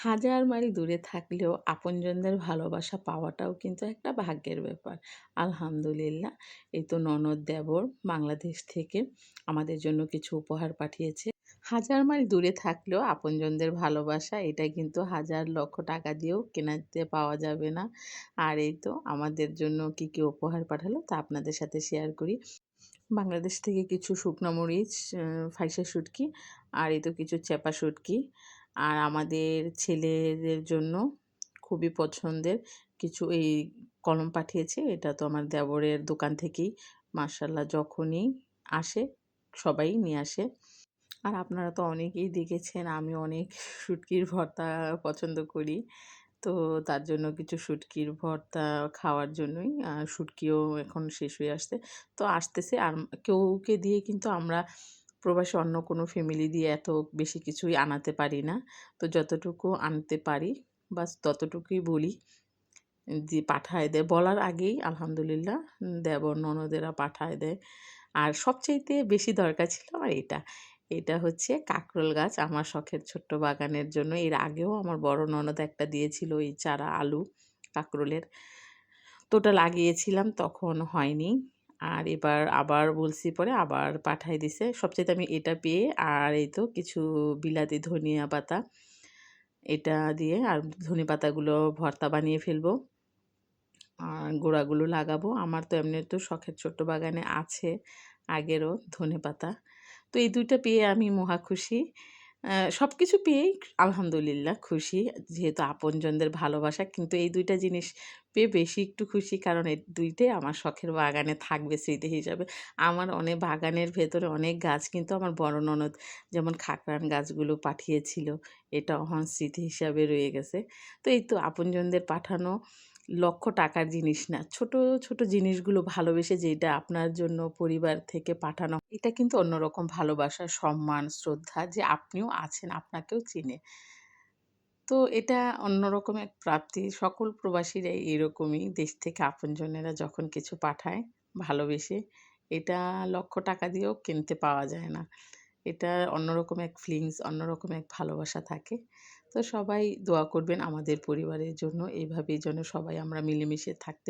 হাজার মাইল দূরে থাকলেও আপনজনদের ভালোবাসা পাওয়াটাও কিন্তু একটা ভাগ্যের ব্যাপার। আলহামদুলিল্লাহ। এই তো ননদ, দেবর বাংলাদেশ থেকে আমাদের জন্য কিছু উপহার পাঠিয়েছে। হাজার মাইল দূরে থাকলেও আপনজনদের ভালোবাসা এটা কিন্তু হাজার লক্ষ টাকা দিয়েও কেনাতে পাওয়া যাবে না। আর এই তো আমাদের জন্য কি, কি উপহার পাঠালো তা আপনাদের সাথে শেয়ার করি। বাংলাদেশ থেকে কিছু শুকনো মরিচ, ফাইসা শুটকি আর এই তো কিছু চেপা শুটকি। আর আমাদের ছেলেদের জন্য খুবই পছন্দের কিছু এই কলম পাঠিয়েছে। এটা তো আমার দেবরের দোকান থেকেই, মাশাআল্লাহ, যখনই আসে সবাই নিয়ে আসে। আর আপনারা তো অনেকেই দেখেছেন, আমি অনেক শুটকির ভর্তা পছন্দ করি। তো তার জন্য কিছু শুটকির ভর্তা খাওয়ার জন্যই শুটকিও এখন শেষ হয়ে আসছে। তো আসতেছে, আর কেউকে দিয়ে কিন্তু আমরা প্রবাসী অন্য কোনো ফ্যামিলি দিয়ে এত বেশি কিছুই আনাতে পারি না। তো যতটুকু আনতে পারি, বাস ততটুকুই বলি। দিয়ে পাঠায় দেয়। বলার আগেই আলহামদুলিল্লাহ দেবর ননদেরা পাঠায় দেয়। আর সবচাইতে বেশি দরকার ছিল আমার এটা। এটা হচ্ছে কাকরোল গাছ আমার শখের ছোট্ট বাগানের জন্য। এর আগেও আমার বড় ননদ একটা দিয়েছিল এই চারা আলু কাকরোলের। তো ওটা লাগিয়েছিলাম, তখন হয়নি। আর এবার আবার বলছি পরে আবার পাঠায় দিছে। সবচাইতে আমি এটা পেয়ে আর এই তো কিছু বিলাতি ধনিয়া পাতা, এটা দিয়ে আর ধনেপাতাগুলো ভর্তা বানিয়ে ফেলব। আর গোড়াগুলো লাগাবো। আমার তো এমনি তো শখের ছোট্ট বাগানে আছে আগেরও ধনেপাতা। তো এই দুইটা পেয়ে আমি মহা খুশি। আ সবকিছু পেয়েই আলহামদুলিল্লাহ খুশি। যেহেতু আপনজনদের ভালোবাসা, কিন্তু এই দুইটা জিনিস পেয়ে বেশি একটু খুশি, কারণ এই ২ টাই আমার শখের বাগানে থাকবে স্মৃতি হিসাবে। আমার অনেক বাগানের ভেতরে অনেক গাছ, কিন্তু আমার বড় ননদ যেমন খাকরান গাছগুলো পাঠিয়েছিল। এটা অহন স্মৃতি হিসাবে রয়ে গেছে। তো এই তো আপনজনদের পাঠানো লক্ষ টাকার জিনিস না। ছোট, ছোট জিনিসগুলো ভালোবেসে যেটা আপনার জন্য পরিবার থেকে পাঠানো এটা কিন্তু অন্যরকম ভালোবাসা, সম্মান, শ্রদ্ধা যে আপনিও আছেন, আপনাকেও চিনে। তো এটা অন্যরকম এক প্রাপ্তি। সকল প্রবাসীরাই এরকমই দেশ থেকে আপনজনেরা যখন কিছু পাঠায় ভালোবেসে, এটা লক্ষ টাকা দিয়েও কিনতে পাওয়া যায় না। এটা অন্যরকম এক ফিলিংস, অন্যরকম এক ভালোবাসা থাকে। তো সবাই দোয়া করবেন আমাদের পরিবারের জন্য। এইভাবেই যেন সবাই আমরা মিলেমিশে থাকতে